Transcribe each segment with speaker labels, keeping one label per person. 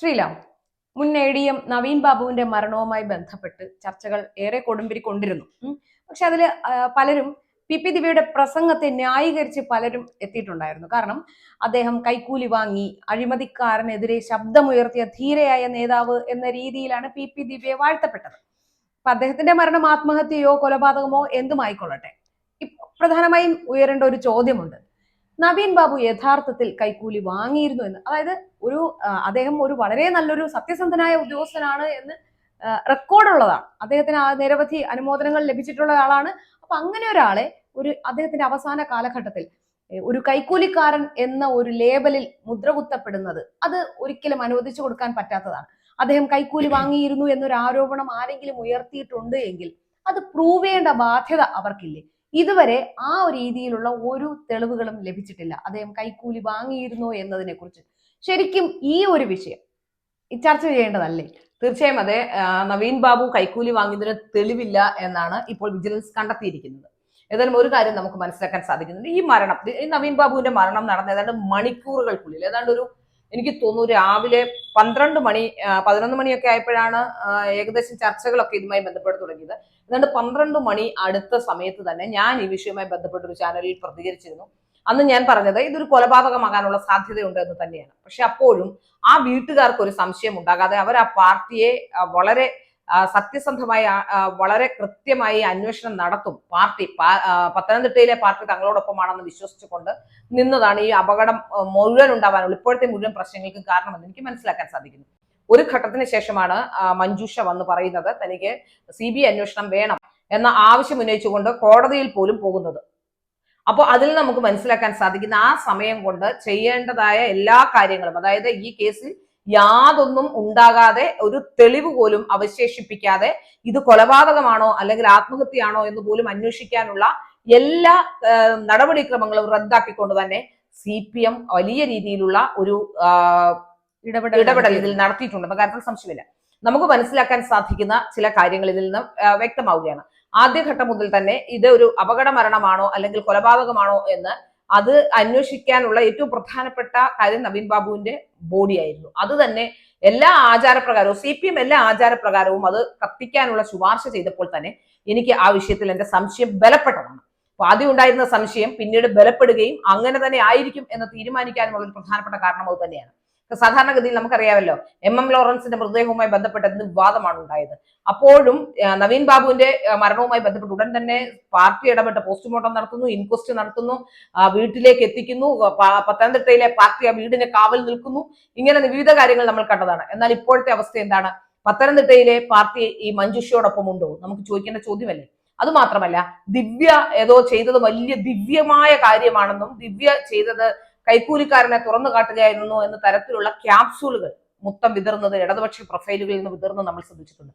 Speaker 1: ശ്രീലാം മുൻ A D M Naveen ബാബുവിന്റെ മരണവുമായി ബന്ധപ്പെട്ട് ചർച്ചകൾ ഏറെ കൊടുമ്പിരി കൊണ്ടിരുന്നു പക്ഷെ അതിൽ പലരും പി പി ദിവ്യയുടെ പ്രസംഗത്തെ ന്യായീകരിച്ച് പലരും എത്തിയിട്ടുണ്ടായിരുന്നു. കാരണം അദ്ദേഹം കൈക്കൂലി വാങ്ങി അഴിമതിക്കാരനെതിരെ ശബ്ദമുയർത്തിയ ധീരയായ നേതാവ് എന്ന രീതിയിലാണ് പി പി ദിവ്യയെ വാഴ്ത്തപ്പെട്ടത്. അപ്പൊ അദ്ദേഹത്തിന്റെ മരണം ആത്മഹത്യയോ കൊലപാതകമോ എന്തുമായിക്കൊള്ളട്ടെ പ്രധാനമായും ഉയരേണ്ട ഒരു ചോദ്യമുണ്ട്. നവീൻ ബാബു യഥാർത്ഥത്തിൽ കൈക്കൂലി വാങ്ങിയിരുന്നു എന്ന്. അതായത് ഒരു അദ്ദേഹം ഒരു വളരെ നല്ലൊരു സത്യസന്ധനായ ഉദ്യോഗസ്ഥനാണ് എന്ന് റെക്കോർഡുള്ളതാണ് അദ്ദേഹത്തിന് നിരവധി അനുമോദനങ്ങൾ ലഭിച്ചിട്ടുള്ള ആളാണ്. അപ്പൊ അങ്ങനെ ഒരാളെ ഒരു അദ്ദേഹത്തിന്റെ അവസാന കാലഘട്ടത്തിൽ ഒരു കൈക്കൂലിക്കാരൻ എന്ന ഒരു ലേബലിൽ മുദ്രകുത്തപ്പെടുന്നത് അത് ഒരിക്കലും അനുവദിച്ചു കൊടുക്കാൻ പറ്റാത്തതാണ്. അദ്ദേഹം കൈക്കൂലി വാങ്ങിയിരുന്നു എന്നൊരു ആരോപണം ആരെങ്കിലും ഉയർത്തിയിട്ടുണ്ട് എങ്കിൽ അത് പ്രൂവ് ചെയ്യേണ്ട ബാധ്യത അവർക്കില്ലേ? ഇതുവരെ ആ ഒരു രീതിയിലുള്ള ഒരു തെളിവുകളും ലഭിച്ചിട്ടില്ല. അദ്ദേഹം കൈക്കൂലി വാങ്ങിയിരുന്നോ എന്നതിനെ കുറിച്ച് ശരിക്കും ഈ ഒരു വിഷയം ചർച്ച ചെയ്യേണ്ടതല്ലേ?
Speaker 2: തീർച്ചയായും അതെ നവീൻ ബാബു കൈക്കൂലി വാങ്ങിയതിന് തെളിവില്ല എന്നാണ് ഇപ്പോൾ വിജിലൻസ് കണ്ടെത്തിയിരിക്കുന്നത്. ഏതായാലും ഒരു കാര്യം നമുക്ക് മനസ്സിലാക്കാൻ സാധിക്കുന്നുണ്ട്. ഈ മരണം ഈ നവീൻ ബാബുവിന്റെ മരണം നടന്ന ഏതാണ്ട് മണിക്കൂറുകൾക്കുള്ളിൽ ഏതാണ്ട് ഒരു എനിക്ക് തോന്നുന്നു രാവിലെ പന്ത്രണ്ട് മണി പതിനൊന്ന് മണിയൊക്കെ ആയപ്പോഴാണ് ഏകദേശം ചർച്ചകളൊക്കെ ഇതുമായി ബന്ധപ്പെട്ട് തുടങ്ങിയത്. ഏതാണ്ട് പന്ത്രണ്ട് മണി അടുത്ത സമയത്ത് തന്നെ ഞാൻ ഈ വിഷയവുമായി ബന്ധപ്പെട്ട ഒരു ചാനലിൽ പ്രതികരിച്ചിരുന്നു. അന്ന് ഞാൻ പറഞ്ഞത് ഇതൊരു കൊലപാതകമാകാനുള്ള സാധ്യതയുണ്ട് എന്ന് തന്നെയാണ്. പക്ഷെ അപ്പോഴും ആ വീട്ടുകാർക്ക് ഒരു സംശയം ഉണ്ടാകാതെ അവർ ആ പാർട്ടിയെ വളരെ സത്യസന്ധമായി വളരെ കൃത്യമായി അന്വേഷണം നടത്തും. പാർട്ടി പത്തനംതിട്ടയിലെ പാർട്ടി തങ്ങളോടൊപ്പമാണെന്ന് വിശ്വസിച്ചുകൊണ്ട് നിന്നതാണ് ഈ അപകടം മുഴുവൻ ഉണ്ടാവാനുള്ള ഇപ്പോഴത്തെ മുഴുവൻ പ്രശ്നങ്ങൾക്കും കാരണമെന്ന് എനിക്ക് മനസ്സിലാക്കാൻ സാധിക്കുന്നു. ഒരു ഘട്ടത്തിന് ശേഷമാണ് മഞ്ജുഷ വന്ന് പറയുന്നത് തനിക്ക് സി ബി അന്വേഷണം വേണം എന്ന ആവശ്യം ഉന്നയിച്ചുകൊണ്ട് കോടതിയിൽ പോലും പോകുന്നത്. അപ്പോൾ അതിൽ നമുക്ക് മനസ്സിലാക്കാൻ സാധിക്കുന്ന ആ സമയം കൊണ്ട് ചെയ്യേണ്ടതായ എല്ലാ കാര്യങ്ങളും അതായത് ഈ കേസിൽ യാതൊന്നും ഉണ്ടാകാതെ ഒരു തെളിവ് പോലും അവശേഷിപ്പിക്കാതെ ഇത് കൊലപാതകമാണോ അല്ലെങ്കിൽ ആത്മഹത്യയാണോ എന്ന് പോലും അന്വേഷിക്കാനുള്ള എല്ലാ നടപടിക്രമങ്ങളും റദ്ദാക്കിക്കൊണ്ട് തന്നെ സി പി എം വലിയ രീതിയിലുള്ള ഒരു
Speaker 1: ഇടപെടൽ
Speaker 2: ഇടപെടൽ ഇതിൽ നടത്തിയിട്ടുണ്ട്. കാര്യത്തിൽ സംശയമില്ല. നമുക്ക് മനസ്സിലാക്കാൻ സാധിക്കുന്ന ചില കാര്യങ്ങൾ ഇതിൽ നിന്ന് വ്യക്തമാവുകയാണ്. ആദ്യഘട്ടം മുതൽ തന്നെ ഇത് ഒരു അപകട മരണമാണോ അല്ലെങ്കിൽ കൊലപാതകമാണോ എന്ന് അത് അന്വേഷിക്കാനുള്ള ഏറ്റവും പ്രധാനപ്പെട്ട കാര്യം നവീൻ ബാബുവിന്റെ ബോഡിയായിരുന്നു അത് തന്നെ എല്ലാ ആചാരപ്രകാരവും സി പി എം എല്ലാ ആചാരപ്രകാരവും അത് കത്തിക്കാനുള്ള ശുപാർശ ചെയ്തപ്പോൾ തന്നെ എനിക്ക് ആ വിഷയത്തിൽ എന്റെ സംശയം ബലപ്പെട്ടതാണ്. അപ്പൊ ആദ്യം ഉണ്ടായിരുന്ന സംശയം പിന്നീട് ബലപ്പെടുകയും അങ്ങനെ തന്നെ ആയിരിക്കും എന്ന് തീരുമാനിക്കാനുമുള്ള ഒരു പ്രധാനപ്പെട്ട കാരണം അത് തന്നെയാണ്. സാധാരണഗതിയിൽ നമുക്കറിയാമല്ലോ എം എം ലോറൻസിന്റെ മൃതദേഹവുമായി ബന്ധപ്പെട്ട് എന്ത് വിവാദമാണ് ഉണ്ടായത്. അപ്പോഴും നവീൻ ബാബുവിന്റെ മരണവുമായി ബന്ധപ്പെട്ട് ഉടൻ തന്നെ പാർട്ടി ഇടപെട്ട് പോസ്റ്റ്മോർട്ടം നടത്തുന്നു ഇൻക്വസ്റ്റ് നടത്തുന്നു വീട്ടിലേക്ക് എത്തിക്കുന്നു പത്തനംതിട്ടയിലെ പാർട്ടി ആ വീടിന് കാവൽ നിൽക്കുന്നു. ഇങ്ങനെ വിവിധ കാര്യങ്ങൾ നമ്മൾ കണ്ടതാണ്. എന്നാൽ ഇപ്പോഴത്തെ അവസ്ഥ എന്താണ്? പത്തനംതിട്ടയിലെ പാർട്ടി ഈ മഞ്ജുഷയോടൊപ്പം ഉണ്ടോ? നമുക്ക് ചോദിക്കേണ്ട ചോദ്യമല്ലേ? അതുമാത്രമല്ല ദിവ്യ ഏതോ ചെയ്തത് വലിയ ദിവ്യമായ കാര്യമാണെന്നും ദിവ്യ ചെയ്തത് കൈക്കൂലിക്കാരനെ തുറന്നു കാട്ടുകയായിരുന്നു എന്ന തരത്തിലുള്ള ക്യാപ്സൂളുകൾ മൊത്തം വിതർന്നത് ഇടതുപക്ഷ പ്രൊഫൈലുകളിൽ നിന്ന് വിതർന്ന് നമ്മൾ ശ്രദ്ധിച്ചിട്ടുണ്ട്.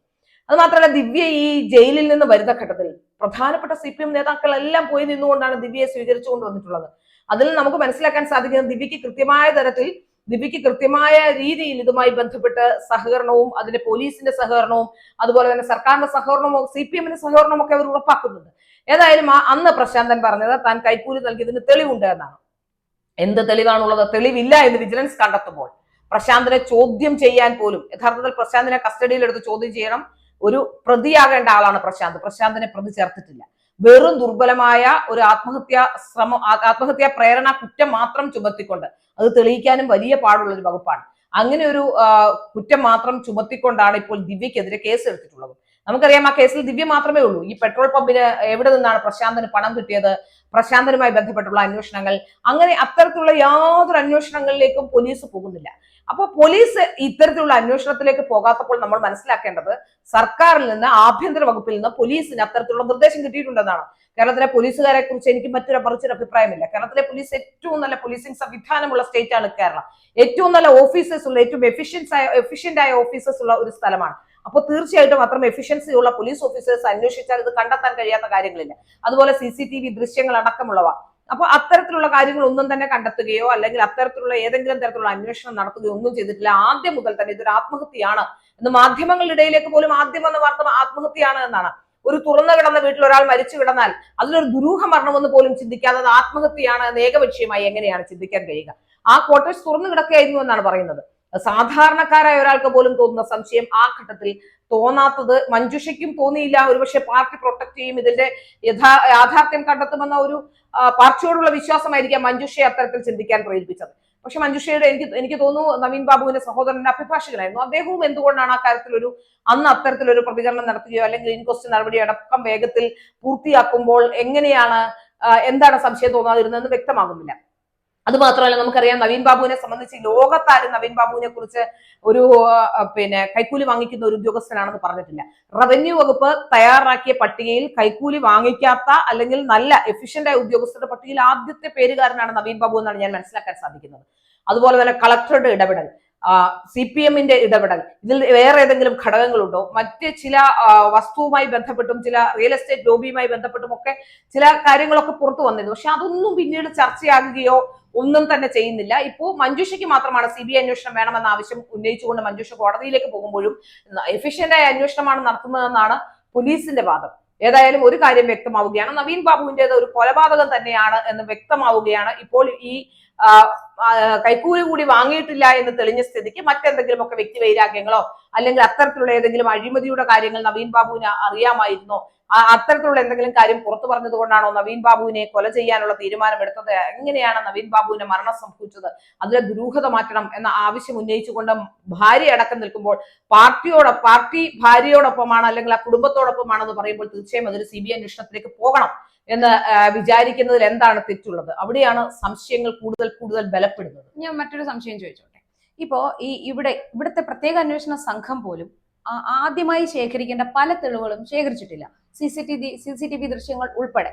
Speaker 2: അത് മാത്രമല്ല ദിവ്യ ഈ ജയിലിൽ നിന്ന് വരുന്ന ഘട്ടത്തിൽ പ്രധാനപ്പെട്ട സി പി എം നേതാക്കളെല്ലാം പോയി നിന്നുകൊണ്ടാണ് ദിവ്യയെ സ്വീകരിച്ചു കൊണ്ടുവന്നിട്ടുള്ളത് അതിൽ നമുക്ക് മനസ്സിലാക്കാൻ സാധിക്കുന്നത് ദിവ്യക്ക് കൃത്യമായ തരത്തിൽ ദിവ്യക്ക് കൃത്യമായ രീതിയിൽ ഇതുമായി ബന്ധപ്പെട്ട് സഹകരണവും അതിന്റെ പോലീസിന്റെ സഹകരണവും അതുപോലെ തന്നെ സർക്കാരിന്റെ സഹകരണവും സി പി എമ്മിന്റെ സഹകരണവും ഒക്കെ അവർ ഉറപ്പാക്കുന്നുണ്ട്. ഏതായാലും ആ അന്ന് പ്രശാന്തൻ പറഞ്ഞത് താൻ കൈക്കൂലി നൽകിയതിന് തെളിവുണ്ട് എന്നാണ്. എന്ത് തെളിവാണുള്ളത്? തെളിവില്ല എന്ന് വിജിലൻസ് കണ്ടെത്തുമ്പോൾ പ്രശാന്തിനെ ചോദ്യം ചെയ്യാൻ പോലും യഥാർത്ഥത്തിൽ പ്രശാന്തിനെ കസ്റ്റഡിയിൽ എടുത്ത് ചോദ്യം ചെയ്യണം ഒരു പ്രതിയാകേണ്ട ആളാണ് പ്രശാന്ത്. പ്രശാന്തിനെ പ്രതി ചേർത്തിട്ടില്ല. വെറും ദുർബലമായ ഒരു ആത്മഹത്യാ ശ്രമം ആത്മഹത്യാ പ്രേരണ കുറ്റം മാത്രം ചുമത്തിക്കൊണ്ട് അത് തെളിയിക്കാനും വലിയ പാടുള്ള ഒരു വകുപ്പാണ്. അങ്ങനെ ഒരു കുറ്റം മാത്രം ചുമത്തിക്കൊണ്ടാണ് ഇപ്പോൾ ദിവ്യക്കെതിരെ കേസ് എടുത്തിട്ടുള്ളത് നമുക്കറിയാം ആ കേസിൽ ദിവ്യ മാത്രമേ ഉള്ളൂ. ഈ പെട്രോൾ പമ്പിന് എവിടെ നിന്നാണ് പ്രശാന്തന് പണം കിട്ടിയത്? പ്രശാന്തനുമായി ബന്ധപ്പെട്ടുള്ള അന്വേഷണങ്ങൾ. അങ്ങനെ അത്തരത്തിലുള്ള യാതൊരു അന്വേഷണങ്ങളിലേക്കും പോലീസ് പോകുന്നില്ല. അപ്പോൾ പോലീസ് ഇത്തരത്തിലുള്ള അന്വേഷണത്തിലേക്ക് പോകാത്തപ്പോൾ നമ്മൾ മനസ്സിലാക്കേണ്ടത് സർക്കാരിൽ നിന്ന് ആഭ്യന്തര വകുപ്പിൽ നിന്ന് പോലീസിന് അത്തരത്തിലുള്ള നിർദ്ദേശം കിട്ടിയിട്ടുണ്ടെന്നാണ്. കേരളത്തിലെ പോലീസുകാരെ കുറിച്ച് എനിക്ക് മറ്റൊരു മറിച്ചൊരു അഭിപ്രായമില്ല. കേരളത്തിലെ പോലീസ് ഏറ്റവും നല്ല പോലീസിംഗ് സംവിധാനമുള്ള സ്റ്റേറ്റ് ആണ് കേരളം. ഏറ്റവും നല്ല ഓഫീസേഴ്സ് ഉള്ള ഏറ്റവും എഫിഷ്യൻസ് ആയ എഫിഷ്യന്റ് ആയ ഓഫീസേഴ്സ് ഉള്ള ഒരു സ്ഥലമാണ്. അപ്പോൾ തീർച്ചയായിട്ടും അത്രയും എഫിഷ്യൻസി ഉള്ള പോലീസ് ഓഫീസേഴ്സ് അന്വേഷിച്ചാൽ ഇത് കണ്ടെത്താൻ കഴിയാത്ത കാര്യങ്ങളില്ല. അതുപോലെ സി സി ടി വി ദൃശ്യങ്ങൾ അടക്കമുള്ളവ. അപ്പോൾ അത്തരത്തിലുള്ള കാര്യങ്ങൾ ഒന്നും തന്നെ കണ്ടെത്തുകയോ അല്ലെങ്കിൽ അത്തരത്തിലുള്ള ഏതെങ്കിലും തരത്തിലുള്ള അന്വേഷണം നടത്തുകയോ ഒന്നും ചെയ്തിട്ടില്ല. ആദ്യം മുതൽ തന്നെ ഇതൊരു ആത്മഹത്യയാണ്. എന്ന് മാധ്യമങ്ങളുടെ ഇടയിലേക്ക് പോലും ആദ്യം വന്ന വാർത്ത ആത്മഹത്യയാണ് എന്നാണ്. ഒരു തുറന്നു കിടന്ന വീട്ടിൽ ഒരാൾ മരിച്ചു കിടന്നാൽ അതിലൊരു ദുരൂഹ മരണമെന്ന് പോലും ചിന്തിക്കാതെ അത് ആത്മഹത്യയാണ് ഏകപക്ഷീയമായി എങ്ങനെയാണ് ചിന്തിക്കാൻ കഴിയുക? ആ ക്വാർട്ടേഴ്സ് തുറന്നു കിടക്കുകയായിരുന്നു എന്നാണ് പറയുന്നത്. സാധാരണക്കാരായ ഒരാൾക്ക് പോലും തോന്നുന്ന സംശയം ആ ഘട്ടത്തിൽ തോന്നാത്തത് മഞ്ജുഷയ്ക്കും തോന്നിയില്ല. ഒരുപക്ഷെ പാർട്ടി പ്രൊട്ടക്ട് ചെയ്യും. ഇതിന്റെ യഥാ യാഥാർത്ഥ്യം കണ്ടെത്തുമെന്ന ഒരു പാർട്ടിയോടുള്ള വിശ്വാസമായിരിക്കാം മഞ്ജുഷയെ അത്തരത്തിൽ ചിന്തിക്കാൻ പ്രേരിപ്പിച്ചത്. പക്ഷെ മഞ്ജുഷയുടെ എനിക്ക് എനിക്ക് തോന്നുന്നു നവീൻ ബാബുവിന്റെ സഹോദരന്റെ അഭിഭാഷകനായിരുന്നു. അദ്ദേഹവും എന്തുകൊണ്ടാണ് ആ കാര്യത്തിലൊരു അന്ന് അത്തരത്തിലൊരു പ്രതികരണം നടത്തുകയോ അല്ലെങ്കിൽ ഇൻക്വസ്റ്റ് നടപടി അടക്കം വേഗത്തിൽ പൂർത്തിയാക്കുമ്പോൾ എങ്ങനെയാണ് എന്താണ് സംശയം തോന്നാതിരുന്നതെന്ന് വ്യക്തമാകുന്നില്ല. അത് മാത്രമല്ല നമുക്കറിയാം നവീൻ ബാബുവിനെ സംബന്ധിച്ച് ലോകത്താരും നവീൻ ബാബുവിനെ കുറിച്ച് ഒരു പിന്നെ കൈക്കൂലി വാങ്ങിക്കുന്ന ഒരു ഉദ്യോഗസ്ഥനാണെന്ന് പറഞ്ഞിട്ടില്ല. റവന്യൂ വകുപ്പ് തയ്യാറാക്കിയ പട്ടികയിൽ കൈക്കൂലി വാങ്ങിക്കാത്ത അല്ലെങ്കിൽ നല്ല എഫിഷ്യന്റ് ആയ ഉദ്യോഗസ്ഥരുടെ പട്ടികയിൽ ആദ്യത്തെ പേരുകാരനാണ് നവീൻ ബാബു എന്നാണ് ഞാൻ മനസ്സിലാക്കാൻ സാധിക്കുന്നത്. അതുപോലെ തന്നെ കളക്ടറുടെ ഇടപെടൽ. സി പി എമ്മിന്റെ ഇടപെടൽ. ഇതിൽ വേറെ ഏതെങ്കിലും ഘടകങ്ങളുണ്ടോ? മറ്റ് ചില വസ്തുവുമായി ബന്ധപ്പെട്ടും ചില റിയൽ എസ്റ്റേറ്റ് ലോബിയുമായി ബന്ധപ്പെട്ടും ഒക്കെ ചില കാര്യങ്ങളൊക്കെ പുറത്തു വന്നിരുന്നു. പക്ഷെ അതൊന്നും പിന്നീട് ചർച്ചയാകുകയോ ഒന്നും തന്നെ ചെയ്യുന്നില്ല. ഇപ്പോൾ മഞ്ജുഷയ്ക്ക് മാത്രമാണ് സി ബി ഐ അന്വേഷണം വേണമെന്ന ആവശ്യം ഉന്നയിച്ചുകൊണ്ട് മഞ്ജുഷ കോടതിയിലേക്ക് പോകുമ്പോഴും എഫിഷ്യന്റായ അന്വേഷണമാണ് നടത്തുന്നതെന്നാണ് പോലീസിന്റെ വാദം. ഏതായാലും ഒരു കാര്യം വ്യക്തമാവുകയാണ്. നവീൻ ബാബുവിന്റെ ഒരു കൊലപാതകം തന്നെയാണ് എന്ന് വ്യക്തമാവുകയാണ് ഇപ്പോൾ ഈ കൈക്കൂലി കൂടി വാങ്ങിയിട്ടില്ല എന്ന് തെളിഞ്ഞ സ്ഥിതിക്ക് മറ്റെന്തെങ്കിലും ഒക്കെ വ്യക്തി വൈരാഗ്യങ്ങളോ അല്ലെങ്കിൽ അത്തരത്തിലുള്ള ഏതെങ്കിലും അഴിമതിയുടെ കാര്യങ്ങൾ നവീൻ ബാബുവിന് അറിയാമായിരുന്നോ? അത്തരത്തിലുള്ള എന്തെങ്കിലും കാര്യം പുറത്തു പറഞ്ഞത് കൊണ്ടാണോ നവീൻ ബാബുവിനെ കൊല ചെയ്യാനുള്ള തീരുമാനമെടുത്തത്? എങ്ങനെയാണ് നവീൻ ബാബുവിന് മരണം സംഭവിച്ചത്? അതിലെ ദുരൂഹത മാറ്റണം എന്ന ആവശ്യം ഉന്നയിച്ചുകൊണ്ട് ഭാര്യ അടക്കം നിൽക്കുമ്പോൾ പാർട്ടിയോട് പാർട്ടി ഭാര്യയോടൊപ്പമാണ് അല്ലെങ്കിൽ ആ കുടുംബത്തോടൊപ്പമാണെന്ന് പറയുമ്പോൾ തീർച്ചയായും അതൊരു സി ബി അന്വേഷണത്തിലേക്ക് പോകണം. എന്ന് വിചാരിക്കുന്നതിൽ എന്താണ് തെറ്റുള്ളത്? അവിടെയാണ് സംശയങ്ങൾ കൂടുതൽ കൂടുതൽ ബലപ്പെടുന്നത്.
Speaker 1: ഞാൻ മറ്റൊരു സംശയം ചോദിച്ചോട്ടെ. ഇപ്പോ ഈ ഇവിടെ ഇവിടുത്തെ പ്രത്യേക അന്വേഷണ സംഘം പോലും ആദ്യമായി ശേഖരിക്കേണ്ട പല തെളിവുകളും ശേഖരിച്ചിട്ടില്ല. C C T V C C T V ദൃശ്യങ്ങൾ ഉൾപ്പെടെ.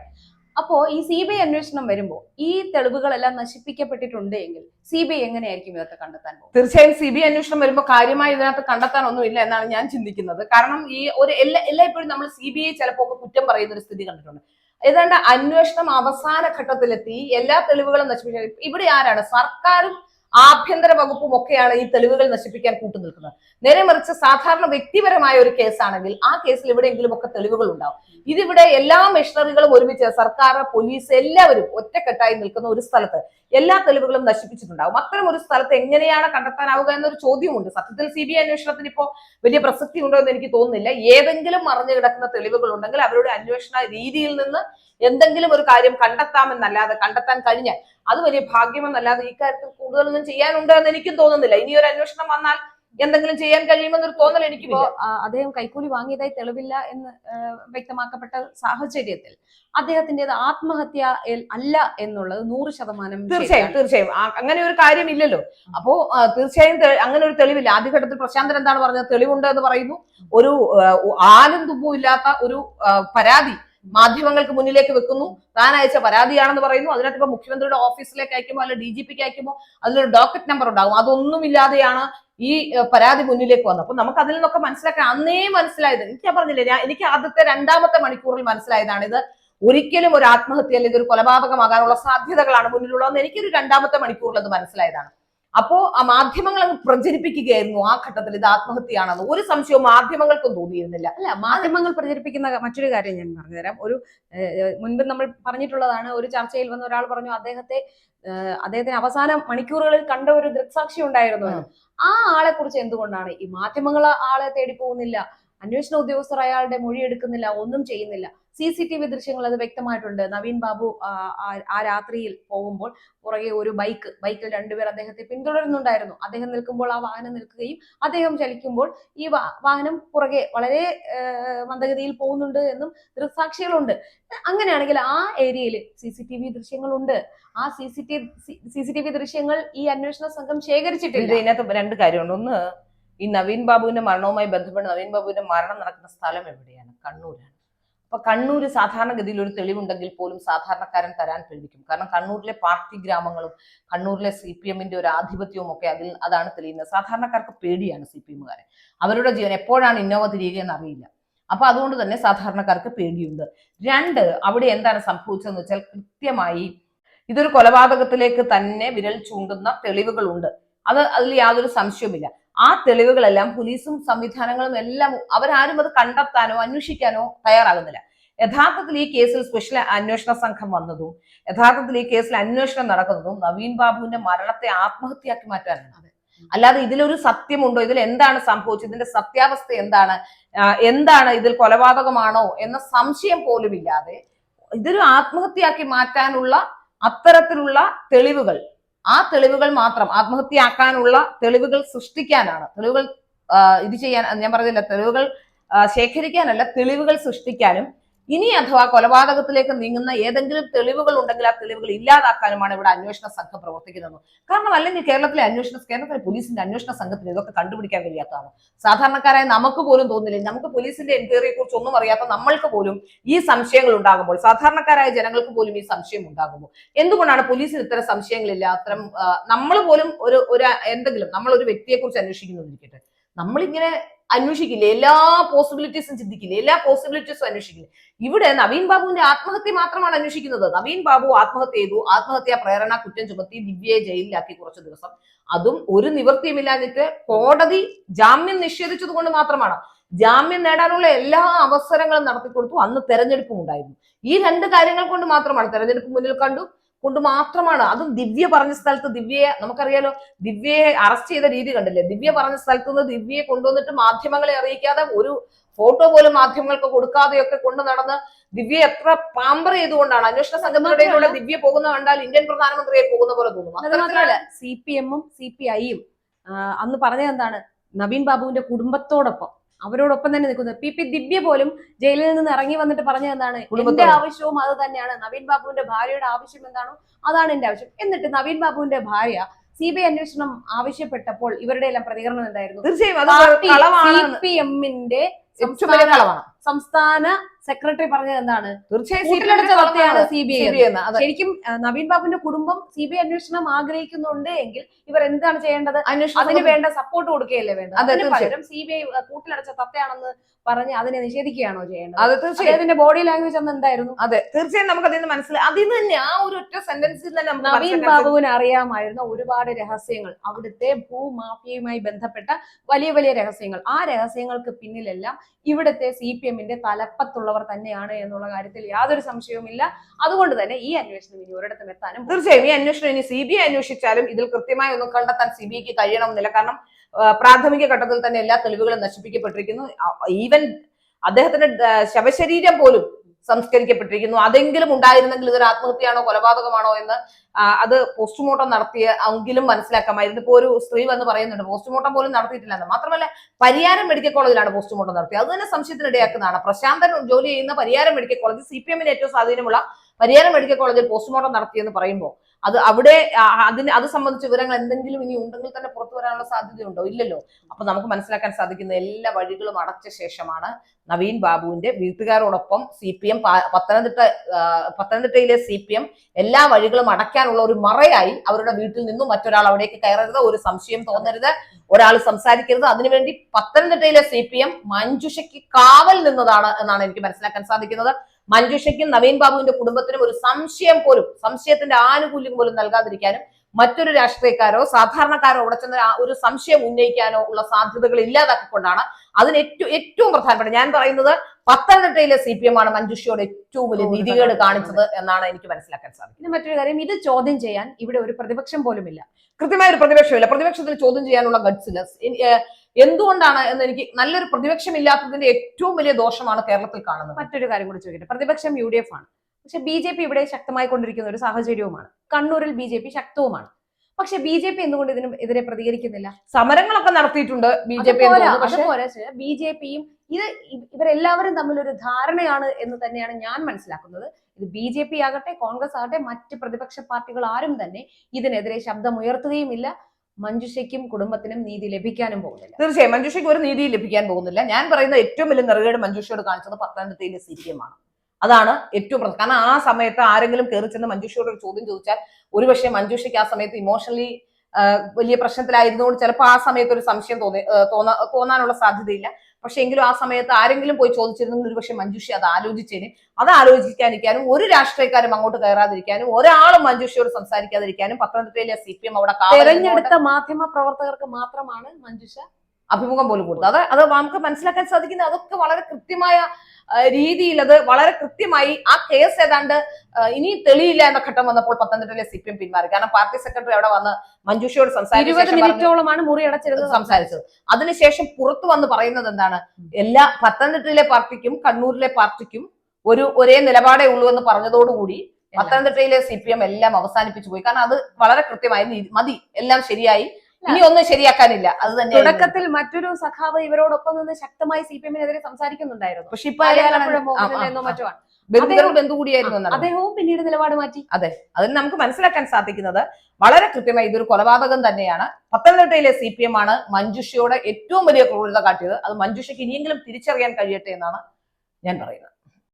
Speaker 1: അപ്പോ ഈ സി ബി ഐ അന്വേഷണം വരുമ്പോൾ ഈ തെളിവുകളെല്ലാം നശിപ്പിക്കപ്പെട്ടിട്ടുണ്ട് എങ്കിൽ സി ബി ഐ എങ്ങനെയായിരിക്കും ഇതൊക്കെ കണ്ടെത്താൻ പോകും
Speaker 2: തീർച്ചയായും സി ബി ഐ അന്വേഷണം വരുമ്പോൾ കാര്യമായി ഇതിനകത്ത് കണ്ടെത്താൻ ഒന്നുമില്ല എന്നാണ് ഞാൻ ചിന്തിക്കുന്നത്. കാരണം ഈ ഒരു എല്ലാ എല്ലായ്പ്പോഴും നമ്മൾ സി ബി ഐ ചിലപ്പോൾ കുറ്റം പറയുന്ന ഒരു സ്ഥിതി കണ്ടിട്ടുണ്ട്. ഏതാണ്ട് അന്വേഷണം അവസാന ഘട്ടത്തിലെത്തി. എല്ലാ തെളിവുകളും നശിപ്പിച്ചു. ഇവിടെ ആരാണ്? സർക്കാരും ആഭ്യന്തര വകുപ്പും ഒക്കെയാണ് ഈ തെളിവുകൾ നശിപ്പിക്കാൻ കൂട്ടുനിൽക്കുന്നത്. നേരെ മറിച്ച് സാധാരണ വ്യക്തിപരമായ ഒരു കേസാണെങ്കിൽ ആ കേസിൽ എവിടെയെങ്കിലും ഒക്കെ തെളിവുകൾ ഉണ്ടാവും. ഇതിവിടെ എല്ലാ മെഷീനറികളും ഒരുമിച്ച് സർക്കാർ പോലീസ് എല്ലാവരും ഒറ്റക്കെട്ടായി നിൽക്കുന്ന ഒരു സ്ഥലത്ത് എല്ലാ തെളിവുകളും നശിപ്പിച്ചിട്ടുണ്ടാവും. അത്തരം ഒരു സ്ഥലത്ത് എങ്ങനെയാണ് കണ്ടെത്താനാവുക എന്നൊരു ചോദ്യമുണ്ട്. സത്യത്തിൽ സി ബി ഐ അന്വേഷണത്തിന് ഇപ്പോൾ വലിയ പ്രസക്തി ഉണ്ടോ എന്ന് എനിക്ക് തോന്നുന്നില്ല. ഏതെങ്കിലും മറിഞ്ഞു കിടക്കുന്ന തെളിവുകൾ ഉണ്ടെങ്കിൽ അവരുടെ അന്വേഷണ രീതിയിൽ നിന്ന് എന്തെങ്കിലും ഒരു കാര്യം കണ്ടെത്താമെന്നല്ലാതെ കണ്ടെത്താൻ കഴിഞ്ഞാൽ അത് വലിയ ഭാഗ്യമെന്നല്ലാതെ ഈ കാര്യത്തിൽ കൂടുതലൊന്നും ചെയ്യാനുണ്ട് എന്ന് എനിക്കും തോന്നുന്നില്ല. ഇനി ഒരു അന്വേഷണം വന്നാൽ എന്തെങ്കിലും ചെയ്യാൻ കഴിയുമെന്നൊരു തോന്നൽ എനിക്ക്
Speaker 1: ഇപ്പോ അദ്ദേഹം കൈക്കൂലി വാങ്ങിയതായി തെളിവില്ല എന്ന് വ്യക്തമാക്കപ്പെട്ട സാഹചര്യത്തിൽ അദ്ദേഹത്തിന്റേത് ആത്മഹത്യ അല്ല എന്നുള്ളത് നൂറ് ശതമാനം
Speaker 2: തീർച്ചയായും തീർച്ചയായും. അങ്ങനെ ഒരു കാര്യം ഇല്ലല്ലോ അപ്പോ തീർച്ചയായും അങ്ങനെ ഒരു തെളിവില്ല. ആദ്യഘട്ടത്തിൽ പ്രശാന്തൻ എന്താണ് പറഞ്ഞത്? തെളിവുണ്ട് എന്ന് പറയുന്നു. ഒരു ആലും തുമ്പും ഇല്ലാത്ത ഒരു പരാതി മാധ്യമങ്ങൾക്ക് മുന്നിലേക്ക് വെക്കുന്നു. താൻ അയച്ച പരാതിയാണെന്ന് പറയുന്നു. അതിനകത്ത് ഇപ്പൊ മുഖ്യമന്ത്രിയുടെ ഓഫീസിലേക്ക് അയക്കുമ്പോൾ അല്ലെങ്കിൽ ഡി ജി പിക്ക് അയക്കുമ്പോൾ അതിലൊരു ഡോക്കറ്റ് നമ്പർ ഉണ്ടാകും. അതൊന്നുമില്ലാതെയാണ് ഈ പരാതി മുന്നിലേക്ക് വന്നത്. അപ്പൊ നമുക്ക് അതിൽ നിന്നൊക്കെ മനസ്സിലാക്കാൻ അന്നേ മനസ്സിലായത് എനിക്ക് ഞാൻ പറഞ്ഞില്ലേ ഞാൻ എനിക്ക് ആദ്യത്തെ രണ്ടാമത്തെ മണിക്കൂറിൽ മനസ്സിലായതാണ് ഇത് ഒരിക്കലും ഒരു ആത്മഹത്യ അല്ലെങ്കിൽ ഒരു കൊലപാതകമാകാനുള്ള സാധ്യതകളാണ് മുന്നിലുള്ളതെന്ന് എനിക്കൊരു രണ്ടാമത്തെ മണിക്കൂറിൽ അത് മനസ്സിലായതാണ്. അപ്പോ ആ മാധ്യമങ്ങൾ അങ്ങ് പ്രചരിപ്പിക്കുകയായിരുന്നു ആ ഘട്ടത്തിൽ. ഇത് ആത്മഹത്യയാണെന്ന്. ഒരു സംശയവും മാധ്യമങ്ങൾക്കും തോന്നിയിരുന്നില്ല.
Speaker 1: അല്ല മാധ്യമങ്ങൾ പ്രചരിപ്പിക്കുന്ന മറ്റൊരു കാര്യം ഞാൻ പറഞ്ഞുതരാം. ഒരു മുൻപ് നമ്മൾ പറഞ്ഞിട്ടുള്ളതാണ് ഒരു ചർച്ചയിൽ വന്ന ഒരാൾ പറഞ്ഞു അദ്ദേഹത്തെ അദ്ദേഹത്തിന് അവസാന മണിക്കൂറുകളിൽ കണ്ട ഒരു ദൃക്സാക്ഷി ഉണ്ടായിരുന്നു ആ. ആളെ കുറിച്ച് എന്തുകൊണ്ടാണ്? ഈ മാധ്യമങ്ങൾ ആളെ തേടി പോകുന്നില്ല. അന്വേഷണ ഉദ്യോഗസ്ഥർ അയാളുടെ മൊഴി എടുക്കുന്നില്ല ഒന്നും ചെയ്യുന്നില്ല. സി സി ടി വി ദൃശ്യങ്ങൾ അത് വ്യക്തമായിട്ടുണ്ട്. നവീൻ ബാബു ആ, രാത്രിയിൽ പോകുമ്പോൾ പുറകെ ഒരു ബൈക്ക് ബൈക്കിൽ രണ്ടുപേർ അദ്ദേഹത്തെ പിന്തുടരുന്നുണ്ടായിരുന്നു. അദ്ദേഹം നിൽക്കുമ്പോൾ ആ വാഹനം നിൽക്കുകയും അദ്ദേഹം ചലിക്കുമ്പോൾ ഈ വാഹനം പുറകെ വളരെ മന്ദഗതിയിൽ പോകുന്നുണ്ട് എന്നും ദൃക്സാക്ഷികളുണ്ട്. അങ്ങനെയാണെങ്കിൽ ആ ഏരിയയിൽ സി സി ടി വി ദൃശ്യങ്ങളുണ്ട്. ആ C C T C C T V ദൃശ്യങ്ങൾ ഈ അന്വേഷണ സംഘം ശേഖരിച്ചിട്ടില്ല.
Speaker 2: ഇതിനകത്ത് രണ്ട് കാര്യമുണ്ട്. ഒന്ന് ഈ നവീൻ ബാബുവിന്റെ മരണവുമായി ബന്ധപ്പെട്ട് നവീൻ ബാബുവിന്റെ മരണം നടക്കുന്ന സ്ഥലം എവിടെയാണ്? കണ്ണൂരാണ്. അപ്പൊ കണ്ണൂര് സാധാരണഗതിയിൽ ഒരു തെളിവുണ്ടെങ്കിൽ പോലും സാധാരണക്കാരൻ തരാൻ പേടിക്കും. കാരണം കണ്ണൂരിലെ പാർട്ടി ഗ്രാമങ്ങളും കണ്ണൂരിലെ സി പി എമ്മിന്റെ ഒരു ആധിപത്യവും ഒക്കെ അതിൽ അതാണ് തെളിയുന്നത്. സാധാരണക്കാർക്ക് പേടിയാണ് സി പി എമ്മുകാരെ. അവരുടെ ജീവൻ എപ്പോഴാണ് ഇന്നോവ തിരിയുകയെന്ന് അറിയില്ല അപ്പൊ അതുകൊണ്ട് തന്നെ സാധാരണക്കാർക്ക് പേടിയുണ്ട്. രണ്ട് അവിടെ എന്താണ് സംഭവിച്ചതെന്ന് വെച്ചാൽ കൃത്യമായി ഇതൊരു കൊലപാതകത്തിലേക്ക് തന്നെ വിരൽ ചൂണ്ടുന്ന തെളിവുകളുണ്ട്. അത് അതിൽ യാതൊരു സംശയവുമില്ല. ആ തെളിവുകളെല്ലാം പോലീസും സംവിധാനങ്ങളും എല്ലാം അവരാരും അത് കണ്ടെത്താനോ അന്വേഷിക്കാനോ തയ്യാറാകുന്നില്ല. യഥാർത്ഥത്തിൽ ഈ കേസിൽ സ്പെഷ്യൽ അന്വേഷണ സംഘം വന്നതും യഥാർത്ഥത്തിൽ ഈ കേസിൽ അന്വേഷണം നടക്കുന്നതും നവീൻ ബാബുവിന്റെ മരണത്തെ ആത്മഹത്യയാക്കി മാറ്റാനാണ് അല്ലാതെ ഇതിലൊരു സത്യമുണ്ടോ? ഇതിൽ എന്താണ് സംഭവിച്ചത്? ഇതിന്റെ സത്യാവസ്ഥ എന്താണ്? എന്താണ് ഇതിൽ കൊലപാതകമാണോ എന്ന സംശയം പോലും ഇല്ലാതെ ഇതൊരു ആത്മഹത്യയാക്കി മാറ്റാനുള്ള അത്തരത്തിലുള്ള തെളിവുകൾ ആ തെളിവുകൾ മാത്രം ആത്മഹത്യയാക്കാനുള്ള തെളിവുകൾ സൃഷ്ടിക്കാനാണ്. തെളിവുകൾ ഇത് ചെയ്യാൻ ഞാൻ പറഞ്ഞില്ല തെളിവുകൾ ശേഖരിക്കാനല്ല തെളിവുകൾ സൃഷ്ടിക്കാനും ഇനി അഥവാ കൊലപാതകത്തിലേക്ക് നീങ്ങുന്ന ഏതെങ്കിലും തെളിവുകൾ ഉണ്ടെങ്കിൽ ആ തെളിവുകൾ ഇല്ലാതാക്കാനുമാണ് ഇവിടെ അന്വേഷണ സംഘം പ്രവർത്തിക്കുന്നത്. കാരണം അല്ലെങ്കിൽ കേരളത്തിലെ അന്വേഷണ കേരളത്തിലെ പോലീസിന്റെ അന്വേഷണ സംഘത്തിന് ഇതൊക്കെ കണ്ടുപിടിക്കാൻ കഴിയാത്തതാണ് സാധാരണക്കാരായ നമുക്ക് പോലും തോന്നില്ല നമുക്ക് പോലീസിന്റെ എൻക്വയറിയെ കുറിച്ച് ഒന്നും അറിയാത്ത നമ്മൾക്ക് പോലും ഈ സംശയങ്ങൾ ഉണ്ടാകുമ്പോൾ സാധാരണക്കാരായ ജനങ്ങൾക്ക് പോലും ഈ സംശയം ഉണ്ടാകുമ്പോൾ. എന്തുകൊണ്ടാണ് പോലീസിന് ഇത്തരം സംശയങ്ങളില്ല? അത്തരം നമ്മൾ പോലും ഒരു ഒരു എന്തെങ്കിലും നമ്മൾ ഒരു വ്യക്തിയെ കുറിച്ച് അന്വേഷിക്കുന്നിരിക്കട്ടെ നമ്മളിങ്ങനെ അന്വേഷിക്കില്ലേ. എല്ലാ പോസിബിലിറ്റീസും ചിന്തിക്കില്ലേ. എല്ലാ പോസിബിലിറ്റീസും അന്വേഷിക്കില്ലേ. ഇവിടെ നവീൻ ബാബുവിന്റെ ആത്മഹത്യ മാത്രമാണ് അന്വേഷിക്കുന്നത്. നവീൻ ബാബു ആത്മഹത്യ ചെയ്തു. ആത്മഹത്യാ പ്രേരണ കുറ്റം ചുമത്തി ദിവ്യയെ ജയിലിലാക്കി കുറച്ച് ദിവസം. അതും ഒരു നിവൃത്തിയുമില്ലാഞ്ഞിട്ട് കോടതി ജാമ്യം നിഷേധിച്ചത് കൊണ്ട് മാത്രമാണ്. ജാമ്യം നേടാനുള്ള എല്ലാ അവസരങ്ങളും നടത്തിക്കൊടുത്തു. അന്ന് തെരഞ്ഞെടുപ്പും ഉണ്ടായിരുന്നു. ഈ രണ്ട് കാര്യങ്ങൾ കൊണ്ട് മാത്രമാണ് തെരഞ്ഞെടുപ്പ് മുന്നിൽ കണ്ടു. കൊണ്ട് മാത്രമാണ്. അതും ദിവ്യ പറഞ്ഞ സ്ഥലത്ത് ദിവ്യയെ നമുക്കറിയാലോ ദിവ്യയെ അറസ്റ്റ് ചെയ്ത രീതി കണ്ടില്ലേ? ദിവ്യ പറഞ്ഞ സ്ഥലത്ത് നിന്ന് ദിവ്യയെ കൊണ്ടുവന്നിട്ട് മാധ്യമങ്ങളെ അറിയിക്കാതെ ഒരു ഫോട്ടോ പോലും മാധ്യമങ്ങൾക്ക് കൊടുക്കാതെയൊക്കെ കൊണ്ടു നടന്ന് ദിവ്യ എത്ര പാമ്പർ ചെയ്തുകൊണ്ടാണ്. അന്വേഷണ സംഘത്തിനിടയിലൂടെ ദിവ്യ പോകുന്ന കണ്ടാൽ ഇന്ത്യൻ പ്രധാനമന്ത്രിയെ പോകുന്ന പോലെ തോന്നും.
Speaker 1: സി പി എമ്മും സി പി ഐയും അന്ന് പറഞ്ഞത് എന്താണ്? നവീൻ ബാബുവിന്റെ കുടുംബത്തോടൊപ്പം. അവരോടൊപ്പം തന്നെ നിൽക്കുന്നത്. പി. പി. ദിവ്യ പോലും ജയിലിൽ നിന്ന് ഇറങ്ങി വന്നിട്ട് പറഞ്ഞത് എന്താണ്? എന്റെ. ആവശ്യവും അത് തന്നെയാണ്. നവീൻ ബാബുവിന്റെ ഭാര്യയുടെ ആവശ്യം എന്താണോ അതാണ് എന്റെ ആവശ്യം. എന്നിട്ട് നവീൻ ബാബുവിന്റെ ഭാര്യ സി ബി ഐ അന്വേഷണം ആവശ്യപ്പെട്ടപ്പോൾ ഇവരുടെ എല്ലാം പ്രതികരണം എന്തായിരുന്നു?
Speaker 2: തീർച്ചയായും ഏറ്റവും വലിയ കളവാണ്
Speaker 1: സംസ്ഥാന സെക്രട്ടറി പറഞ്ഞത് എന്താണ്?
Speaker 2: തീർച്ചയായും
Speaker 1: സി ബി ഐ. ശരിക്കും നവീൻ ബാബുവിന്റെ കുടുംബം സി ബി ഐ അന്വേഷണം ആഗ്രഹിക്കുന്നുണ്ട് എങ്കിൽ ഇവർ എന്താണ് ചെയ്യേണ്ടത്? അതിന് വേണ്ട സപ്പോർട്ട് കൊടുക്കുകയല്ലേ വേണ്ടത്? പകരം സി ബി ഐ കൂട്ടിലടച്ച തത്തയാണെന്ന് പറഞ്ഞ് അതിനെ നിഷേധിക്കുകയാണോ ചെയ്യേണ്ടത്?
Speaker 2: അത് തീർച്ചയായും.
Speaker 1: ബോഡി ലാംഗ്വേജ് അന്ന് എന്തായിരുന്നു?
Speaker 2: അതെ തീർച്ചയായും നമുക്ക് അതിൽ നിന്ന് മനസ്സിലായി അതിൽ നിന്ന് തന്നെ ആ ഒരു ഒറ്റ സെന്റൻസിൽ തന്നെ
Speaker 1: നവീൻ ബാബുവിന് അറിയാമായിരുന്ന ഒരുപാട് രഹസ്യങ്ങൾ. അവിടുത്തെ ഭൂമാഫിയയുമായി ബന്ധപ്പെട്ട വലിയ വലിയ രഹസ്യങ്ങൾ. ആ രഹസ്യങ്ങൾക്ക് പിന്നിലെല്ലാം ഇവിടുത്തെ സി പി എമ്മിന്റെ തലപ്പത്തുള്ളവർ തന്നെയാണ് എന്നുള്ള കാര്യത്തിൽ യാതൊരു സംശയവുമില്ല. അതുകൊണ്ട് തന്നെ ഈ അന്വേഷണം ഇനി ഒരിടത്തും എത്താനും.
Speaker 2: തീർച്ചയായും ഈ അന്വേഷണം ഇനി സി ബി ഐ അന്വേഷിച്ചാലും ഇതിൽ കൃത്യമായി ഒന്നും കണ്ടെത്താൻ സി ബി ഐക്ക് കഴിയണമെന്നില്ല. കാരണം പ്രാഥമിക ഘട്ടത്തിൽ തന്നെ എല്ലാ തെളിവുകളും നശിപ്പിക്കപ്പെട്ടിരിക്കുന്നു. ഈവൻ അദ്ദേഹത്തിന്റെ ശവശരീരം പോലും സംസ്കരിക്കപ്പെട്ടിരിക്കുന്നു. അതെങ്കിലും ഉണ്ടായിരുന്നെങ്കിൽ ഇതൊരു ആത്മഹത്യയാണോ കൊലപാതകമാണോ എന്ന് അത് പോസ്റ്റ്മോർട്ടം നടത്തിയ എങ്കിലും മനസ്സിലാക്കാമായിരുന്നു. ഇപ്പോൾ ഒരു സ്ത്രീ വന്ന് പറയുന്നുണ്ട് പോസ്റ്റ്മോർട്ടം പോലും നടത്തിയിട്ടില്ല എന്ന്. മാത്രമല്ല പരിയാരം മെഡിക്കൽ കോളേജിലാണ് പോസ്റ്റ്മോർട്ടം നടത്തിയത്. അത് തന്നെ സംശയത്തിനിടയാക്കുന്നതാണ്. പ്രശാന്തൻ ജോലി ചെയ്യുന്ന Pariyaram medical college C P എമ്മിന് ഏറ്റവും സ്വാധീനമുള്ള പരിയാരം മെഡിക്കൽ കോളേജിൽ പോസ്റ്റ്മോർട്ടം നടത്തിയെന്ന് പറയുമ്പോൾ അത് അവിടെ അതിന് അത് സംബന്ധിച്ച വിവരങ്ങൾ എന്തെങ്കിലും ഇനി ഉണ്ടെങ്കിൽ തന്നെ പുറത്തു വരാനുള്ള സാധ്യതയുണ്ടോ? ഇല്ലല്ലോ. അപ്പൊ നമുക്ക് മനസ്സിലാക്കാൻ സാധിക്കുന്ന എല്ലാ വഴികളും അടച്ച ശേഷമാണ് നവീൻ ബാബുവിന്റെ വീട്ടുകാരോടൊപ്പം സി പി എം പത്തനംതിട്ട പത്തനംതിട്ടയിലെ സി പി എം എല്ലാ വഴികളും അടയ്ക്കാനുള്ള ഒരു മറയായി അവരുടെ വീട്ടിൽ നിന്നും മറ്റൊരാൾ അവിടേക്ക് കയറരുത് ഒരു സംശയം തോന്നരുത് ഒരാൾ സംസാരിക്കരുത്. അതിനുവേണ്ടി പത്തനംതിട്ടയിലെ സി പി എം മഞ്ജുഷയ്ക്ക് കാവൽ നിന്നതാണ് എന്നാണ് എനിക്ക് മനസ്സിലാക്കാൻ സാധിക്കുന്നത്. മഞ്ജുഷയ്ക്കും നവീൻ ബാബുവിന്റെ കുടുംബത്തിനും ഒരു സംശയം പോലും സംശയത്തിന്റെ ആനുകൂല്യം പോലും നൽകാതിരിക്കാനും മറ്റൊരു രാഷ്ട്രീയക്കാരോ സാധാരണക്കാരോ അവിടെ ചെന്ന് ഒരു സംശയം ഉന്നയിക്കാനോ ഉള്ള സാധ്യതകൾ ഇല്ലാതാക്കിക്കൊണ്ടാണ് അതിന് ഏറ്റവും ഏറ്റവും പ്രധാനപ്പെട്ട ഞാൻ പറയുന്നത് പത്തനംതിട്ടയിലെ സി പി എം ആണ് മഞ്ജുഷയോട് ഏറ്റവും വലിയ നീതികേട് കാണിച്ചത് എന്നാണ് എനിക്ക് മനസ്സിലാക്കാൻ സാധിക്കുന്നത്.
Speaker 1: പിന്നെ മറ്റൊരു കാര്യം ഇത് ചോദ്യം ചെയ്യാൻ ഇവിടെ ഒരു പ്രതിപക്ഷം പോലുമില്ല.
Speaker 2: കൃത്യമായ ഒരു പ്രതിപക്ഷമില്ല. പ്രതിപക്ഷത്തിൽ ചോദ്യം ചെയ്യാനുള്ള ഗഡ്സ് ഇല്ല. എന്തുകൊണ്ടാണ് എന്ന് എനിക്ക് നല്ലൊരു പ്രതിപക്ഷം ഇല്ലാത്തതിന്റെ ഏറ്റവും വലിയ ദോഷമാണ് കേരളത്തിൽ കാണുന്നത്.
Speaker 1: മറ്റൊരു കാര്യം കൂടി ചോദിക്കട്ടെ. പ്രതിപക്ഷം യു ഡി എഫ് ആണ്. പക്ഷെ ബി ജെ പി ഇവിടെ ശക്തമായി കൊണ്ടിരിക്കുന്ന ഒരു സാഹചര്യവുമാണ്. കണ്ണൂരിൽ ബി ജെ പി ശക്തവുമാണ്. പക്ഷെ ബി ജെ പി എന്തുകൊണ്ട് ഇതിനും എതിരെ പ്രതികരിക്കുന്നില്ല?
Speaker 2: സമരങ്ങളൊക്കെ നടത്തിയിട്ടുണ്ട് B J P
Speaker 1: B J പിയും ഇത് ഇവരെല്ലാവരും തമ്മിൽ ഒരു ധാരണയാണ് എന്ന് തന്നെയാണ് ഞാൻ മനസ്സിലാക്കുന്നത്. ഇത് ബി ജെ പി ആകട്ടെ കോൺഗ്രസ് ആകട്ടെ മറ്റ് പ്രതിപക്ഷ പാർട്ടികൾ ആരും തന്നെ ഇതിനെതിരെ ശബ്ദമുയർത്തുകയുമില്ല. മഞ്ജുഷയ്ക്കും കുടുംബത്തിനും നീതി ലഭിക്കാനും പോകുന്നില്ല.
Speaker 2: തീർച്ചയായും. മഞ്ജുഷയ്ക്ക് ഒരു നീതി ലഭിക്കാൻ പോകുന്നില്ല. ഞാൻ പറയുന്ന ഏറ്റവും വലിയ നെറുകേട് മഞ്ജുഷയോട് കാണിച്ചത് പത്തനംതിട്ടയിലെ സി പി എം ആണ് അതാണ് ഏറ്റവും പ്രധാനം. കാരണം ആ സമയത്ത് ആരെങ്കിലും കയറി ചെന്ന് മഞ്ജുഷയോട് ഒരു ചോദ്യം ചോദിച്ചാൽ ഒരുപക്ഷെ മഞ്ജുഷയ്ക്ക് ആ സമയത്ത് ഇമോഷണലി വലിയ പ്രശ്നത്തിലായിരുന്നുകൊണ്ട് ചിലപ്പോൾ ആ സമയത്ത് ഒരു സംശയം തോന്നി തോന്നാനുള്ള സാധ്യതയില്ല. പക്ഷെ എങ്കിലും ആ സമയത്ത് ആരെങ്കിലും പോയി ചോദിച്ചിരുന്നെങ്കിൽ ഒരുപക്ഷെ മഞ്ജുഷി അത് ആലോചിച്ചേന്. അത് ആലോചിക്കാനിരിക്കാനും ഒരു രാഷ്ട്രീയക്കാരും അങ്ങോട്ട് കയറാതിരിക്കാനും ഒരാളും മഞ്ജുഷിയോട് സംസാരിക്കാതിരിക്കാനും പത്തനംതിട്ടയിലെ സി പി എം അവിടെ
Speaker 1: തെരഞ്ഞെടുത്ത മാധ്യമ പ്രവർത്തകർക്ക് മാത്രമാണ് മഞ്ജുഷ
Speaker 2: അഭിമുഖം പോലും കൊടുത്തത്. അത് അത് നമുക്ക് മനസ്സിലാക്കാൻ സാധിക്കുന്നത് അതൊക്കെ വളരെ കൃത്യമായ രീതിയിൽ അത് വളരെ കൃത്യമായി ആ കേസ് ഏതാണ്ട് ഇനി തെളിയില്ല എന്ന ഘട്ടം വന്നപ്പോൾ പത്തനംതിട്ടയിലെ സി പി എം പിന്മാറി. കാരണം പാർട്ടി സെക്രട്ടറി അവിടെ വന്ന് മഞ്ജുഷയോട്
Speaker 1: സംസാരിച്ചോളമാണ് മുറി അടച്ചിരുന്നത്.
Speaker 2: സംസാരിച്ചത്. അതിനുശേഷം പുറത്തു വന്ന് പറയുന്നത് എന്താണ്? എല്ലാ പത്തനംതിട്ടയിലെ പാർട്ടിക്കും കണ്ണൂരിലെ പാർട്ടിക്കും ഒരു ഒരേ നിലപാടേ ഉള്ളൂ എന്ന് പറഞ്ഞതോടുകൂടി പത്തനംതിട്ടയിലെ സി പി എം എല്ലാം അവസാനിപ്പിച്ചു പോയി. കാരണം അത് വളരെ കൃത്യമായി മതി. എല്ലാം ശരിയായി. ഇനി ഒന്നും ശരിയാക്കാനില്ല. അത് തന്നെ
Speaker 1: തുടക്കത്തിൽ മറ്റൊരു സഖാവ് ഇവരോടൊപ്പം നിന്ന് ശക്തമായി സി പി എമ്മിനെതിരെ സംസാരിക്കുന്നുണ്ടായിരുന്നു.
Speaker 2: പക്ഷെ ഇപ്പൊ.
Speaker 1: മറ്റോ ആണ്.
Speaker 2: കൂടിയായിരുന്നു
Speaker 1: അദ്ദേഹവും പിന്നീട് നിലപാട് മാറ്റി. അതെ.
Speaker 2: അതിന് നമുക്ക് മനസ്സിലാക്കാൻ സാധിക്കുന്നത് വളരെ കൃത്യമായി ഇതൊരു കൊലപാതകം തന്നെയാണ്. പത്തനംതിട്ടയിലെ സി പി എം ആണ് മഞ്ജുഷയോട് ഏറ്റവും വലിയ ക്രൂരത കാട്ടിയത്. അത് മഞ്ജുഷയ്ക്ക് ഇനിയെങ്കിലും തിരിച്ചറിയാൻ കഴിയട്ടെ എന്നാണ് ഞാൻ പറയുന്നത്.